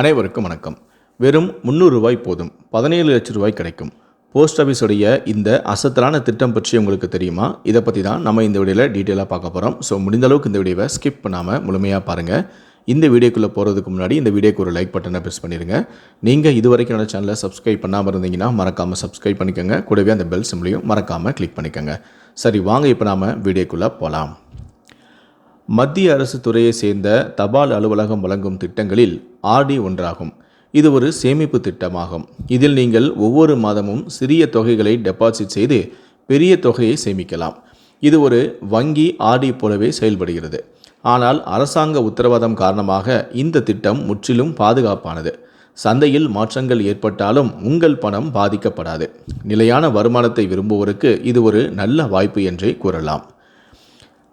அனைவருக்கும் வணக்கம். வெறும் முந்நூறு ரூபாய் போதும். பதினேழு லட்சம் ரூபாய் கிடைக்கும். போஸ்ட் ஆஃபீஸுடைய இந்த அசத்தலான திட்டம் பற்றி உங்களுக்கு தெரியுமா? இதை பற்றி தான் நம்ம இந்த வீடியோவில் டீட்டெயிலாக பார்க்க போகிறோம் ஸோ முடிந்த அளவுக்கு இந்த வீடியோவை ஸ்கிப் பண்ணாமல் முழுமையாக பாருங்கள் இந்த வீடியோக்குள்ளே போகிறதுக்கு முன்னாடி இந்த வீடியோக்கு ஒரு லைக் பட்டனை ப்ரெஸ் பண்ணிடுங்க நீங்கள் இது வரைக்கும் என்னோட சேனலை சப்ஸ்கிரைப் பண்ணாமல் இருந்தீங்கன்னா மறக்காமல் சப்ஸ்கிரைப் பண்ணிக்கோங்க. கூடவே அந்த பெல் சிம்லையும் மறக்காமல் கிளிக் பண்ணிக்கோங்க. சரி வாங்க இப்போ நாம் வீடியோக்குள்ளே போகலாம் மத்திய அரசு துறையை சேர்ந்த தபால் அலுவலகம் வழங்கும் திட்டங்களில் ஆர்டி ஒன்றாகும். இது ஒரு சேமிப்பு திட்டமாகும். இதில் நீங்கள் ஒவ்வொரு மாதமும் சிறிய தொகைகளை டெபாசிட் செய்து பெரிய தொகையை சேமிக்கலாம். இது ஒரு வங்கி ஆர்டி போலவே செயல்படுகிறது. ஆனால் அரசாங்க உத்தரவாதம் காரணமாக இந்த திட்டம் முற்றிலும் பாதுகாப்பானது. சந்தையில் மாற்றங்கள் ஏற்பட்டாலும் உங்கள் பணம் பாதிக்கப்படாது. நிலையான வருமானத்தை விரும்புவோருக்கு இது ஒரு நல்ல வாய்ப்பு என்றே கூறலாம்.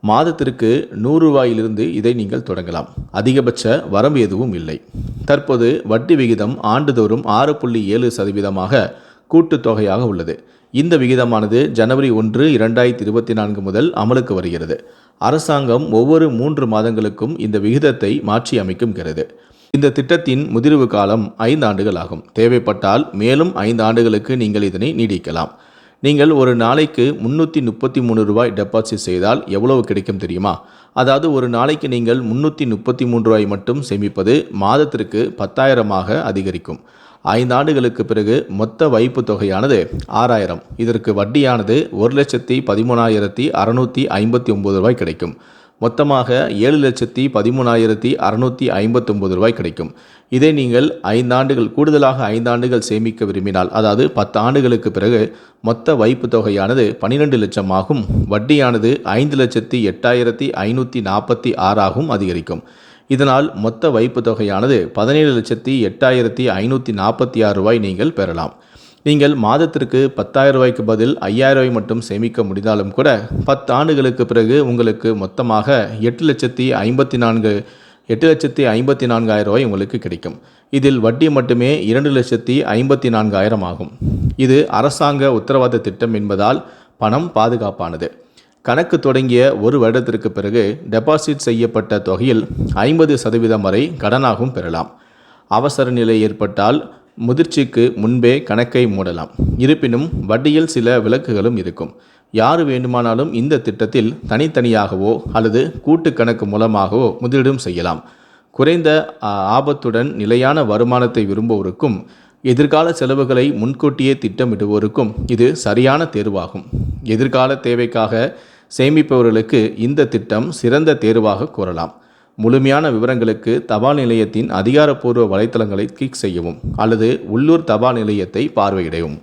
மாதத்திற்கு நூறு ரூபாயிலிருந்து இதை நீங்கள் தொடங்கலாம். அதிகபட்ச வரம்பு எதுவும் இல்லை. தற்போது வட்டி விகிதம் ஆண்டுதோறும் ஆறு புள்ளி ஏழு சதவீதமாக கூட்டுத்தொகையாக உள்ளது. இந்த விகிதமானது ஜனவரி ஒன்று இரண்டாயிரத்தி இருபத்தி நான்கு முதல் அமலுக்கு வருகிறது. அரசாங்கம் ஒவ்வொரு மூன்று மாதங்களுக்கும் இந்த விகிதத்தை மாற்றி அமைக்குகிறது இந்த திட்டத்தின் முதிர்வு காலம் ஐந்து ஆண்டுகள் ஆகும். தேவைப்பட்டால் மேலும் ஐந்து ஆண்டுகளுக்கு நீங்கள் இதனை நீடிக்கலாம். நீங்கள் ஒரு நாளைக்கு முந்நூற்றி முப்பத்தி மூணு ரூபாய் டெபாசிட் செய்தால் எவ்வளவு கிடைக்கும் தெரியுமா? அதாவது ஒரு நாளைக்கு நீங்கள் முந்நூற்றி முப்பத்தி மூன்று ரூபாய் மட்டும் சேமிப்பது மாதத்திற்கு பத்தாயிரமாக அதிகரிக்கும். ஐந்து ஆண்டுகளுக்கு பிறகு மொத்த வைப்பு தொகையானது ஆறாயிரம். இதற்கு வட்டியானது ஒரு லட்சத்தி பதிமூணாயிரத்தி அறநூற்றி ஐம்பத்தி ஒம்பது ரூபாய் கிடைக்கும். மொத்தமாக ஏழு லட்சத்தி பதிமூணாயிரத்தி அறுநூற்றி ஐம்பத்தொம்பது ரூபாய் கிடைக்கும். இதை நீங்கள் ஐந்தாண்டுகள் கூடுதலாக ஐந்தாண்டுகள் சேமிக்க விரும்பினால் அதாவது பத்து ஆண்டுகளுக்கு பிறகு மொத்த வைப்பு தொகையானது பன்னிரெண்டு லட்சம் ஆகும் வட்டியானது ஐந்து லட்சத்தி எட்டாயிரத்தி ஐநூற்றி நாற்பத்தி ஆறாகவும் அதிகரிக்கும். இதனால் மொத்த வைப்பு தொகையானது பதினேழு லட்சத்தி எட்டாயிரத்தி ஐநூற்றி நாற்பத்தி ஆறு ரூபாய் நீங்கள் பெறலாம். நீங்கள் மாதத்திற்கு பத்தாயிரம் ரூபாய்க்கு பதில் ஐயாயிரம் ரூபாய் மட்டும் சேமிக்க முடிந்தாலும் கூட பத்து ஆண்டுகளுக்கு பிறகு உங்களுக்கு மொத்தமாக எட்டு லட்சத்தி ஐம்பத்தி நான்கு எட்டு லட்சத்தி ஐம்பத்தி நான்காயிரம் ரூபாய் உங்களுக்கு கிடைக்கும். இதில் வட்டி மட்டுமே இரண்டு லட்சத்தி ஐம்பத்தி நான்காயிரம் ஆகும். இது அரசாங்க உத்தரவாத திட்டம் என்பதால் பணம் பாதுகாப்பானது. கணக்கு தொடங்கிய ஒரு வருடத்திற்கு பிறகு டெபாசிட் செய்யப்பட்ட தொகையில் ஐம்பது சதவீதம் வரை கடனாகவும் பெறலாம். அவசர நிலை ஏற்பட்டால் முதிர்ச்சிக்கு முன்பே கணக்கை மூடலாம். இருப்பினும் வட்டியில் சில விலக்குகளும் இருக்கும். யார் வேண்டுமானாலும் இந்த திட்டத்தில் தனித்தனியாகவோ அல்லது கூட்டு கணக்கு மூலமாகவோ முதலீடும் செய்யலாம். குறைந்த ஆபத்துடன் நிலையான வருமானத்தை விரும்புவோருக்கும் எதிர்கால செலவுகளை முன்கூட்டியே திட்டமிடுவோருக்கும் இது சரியான தேர்வாகும். எதிர்கால தேவைக்காக சேமிப்பவர்களுக்கு இந்த திட்டம் சிறந்த தேர்வாக கூறலாம். முழுமையான விவரங்களுக்கு தபால் நிலையத்தின் அதிகாரப்பூர்வ வலைத்தளங்களை கிளிக் செய்யவும் அல்லது உள்ளூர் தபால் நிலையத்தை பார்வையிடவும்.